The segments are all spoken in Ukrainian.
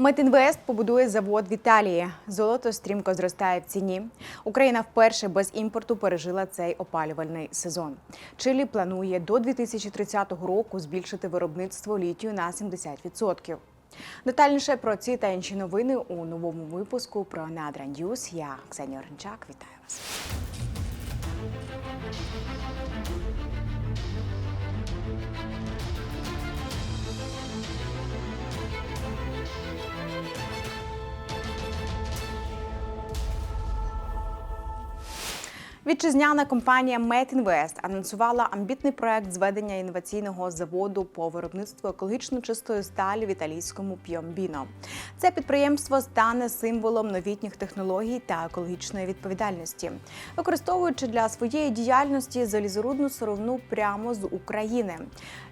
Метінвест побудує завод в Італії. Золото стрімко зростає в ціні. Україна вперше без імпорту пережила цей опалювальний сезон. Чилі планує до 2030 року збільшити виробництво літію на 70%. Детальніше про ці та інші новини у новому випуску про Надра Ньюс. Я Ксенія Оренчак. Вітаю вас. Вітчизняна компанія Метінвест анонсувала амбітний проект зведення інноваційного заводу по виробництву екологічно чистої сталі в італійському П'йомбіно. Це підприємство стане символом новітніх технологій та екологічної відповідальності, використовуючи для своєї діяльності залізорудну сировину прямо з України.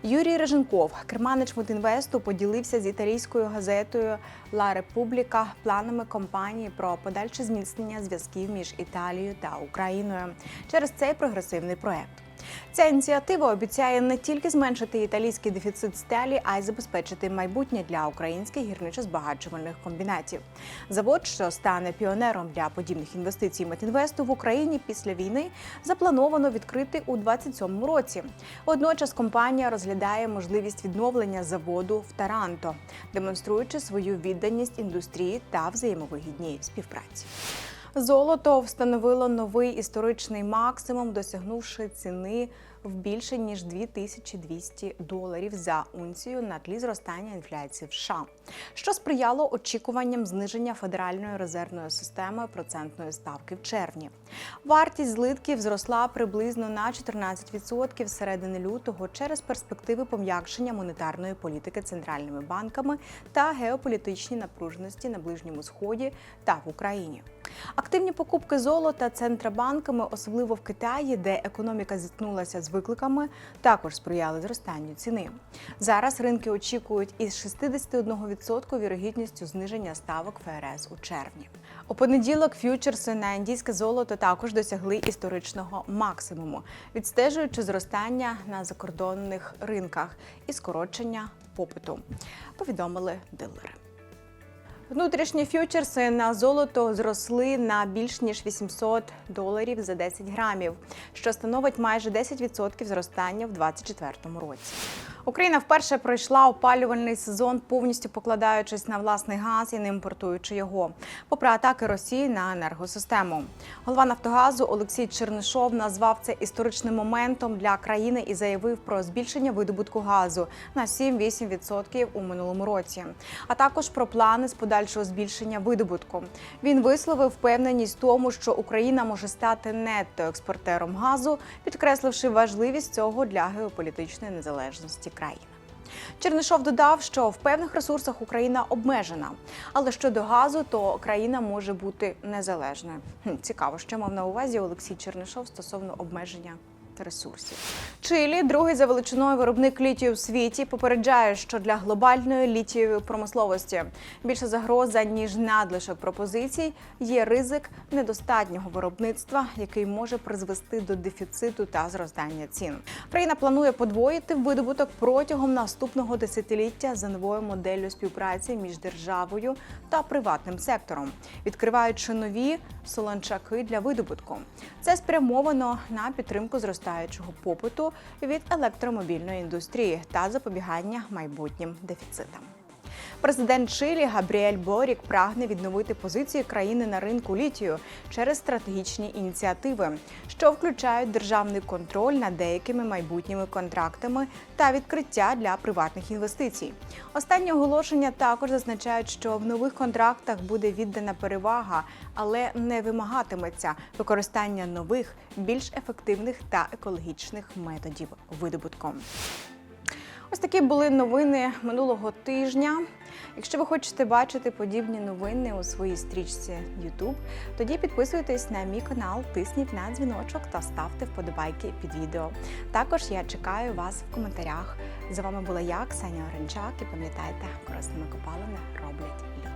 Юрій Реженков, керманич Метінвесту, поділився з італійською газетою Ла Републіка планами компанії про подальше зміцнення зв'язків між Італією та Україною через цей прогресивний проект. Ця ініціатива обіцяє не тільки зменшити італійський дефіцит сталі, а й забезпечити майбутнє для українських гірничо-збагачувальних комбінатів. Завод, що стане піонером для подібних інвестицій Метінвесту в Україні після війни, заплановано відкрити у 2027 році. Водночас компанія розглядає можливість відновлення заводу в Таранто, демонструючи свою відданість індустрії та взаємовигідній співпраці. Золото встановило новий історичний максимум, досягнувши ціни в більше ніж 2200 доларів за унцію на тлі зростання інфляції в США, що сприяло очікуванням зниження федеральної резервної системи процентної ставки в червні. Вартість злитків зросла приблизно на 14% з середини лютого через перспективи пом'якшення монетарної політики центральними банками та геополітичні напруженості на ближньому сході та в Україні. Активні покупки золота центробанками, особливо в Китаї, де економіка зіткнулася з викликами, також сприяли зростанню ціни. Зараз ринки очікують із 61% вірогідністю зниження ставок ФРС у червні. У понеділок ф'ючерси на індійське золото також досягли історичного максимуму, відстежуючи зростання на закордонних ринках і скорочення попиту. Повідомили дилери. Внутрішні фьючерси на золото зросли на більш ніж 800 доларів за 10 грамів, що становить майже 10% зростання в 2024 році. Україна вперше пройшла опалювальний сезон, повністю покладаючись на власний газ і не імпортуючи його, попри атаки Росії на енергосистему. Голова Нафтогазу Олексій Чернишов назвав це історичним моментом для країни і заявив про збільшення видобутку газу на 7-8% у минулому році, а також про плани з подальшого збільшення видобутку. Він висловив впевненість в тому, що Україна може стати нетто-експортером газу, підкресливши важливість цього для геополітичної незалежності країни. Чернишов додав, що в певних ресурсах Україна обмежена, але щодо газу, то країна може бути незалежною. Цікаво, що мав на увазі Олексій Чернишов стосовно обмеження ресурсів. Чилі, другий за величиною виробник літію в світі, попереджає, що для глобальної літієвої промисловості більша загроза ніж надлишок пропозицій є ризик недостатнього виробництва, який може призвести до дефіциту та зростання цін. Країна планує подвоїти видобуток протягом наступного десятиліття за новою моделлю співпраці між державою та приватним сектором, відкриваючи нові солончаки для видобутку. Це спрямовано на підтримку зростаючого попиту від електромобільної індустрії та запобігання майбутнім дефіцитам. Президент Чилі Габріель Борік прагне відновити позиції країни на ринку літію через стратегічні ініціативи, що включають державний контроль над деякими майбутніми контрактами та відкриття для приватних інвестицій. Останні оголошення також зазначають, що в нових контрактах буде віддана перевага, але не вимагатиметься використання нових, більш ефективних та екологічних методів видобутку. Ось такі були новини минулого тижня. Якщо ви хочете бачити подібні новини у своїй стрічці YouTube, тоді підписуйтесь на мій канал, тисніть на дзвіночок та ставте вподобайки під відео. Також я чекаю вас в коментарях. З вами була я, Ксенія Оренчак, і пам'ятайте, корисними копалини роблять люди.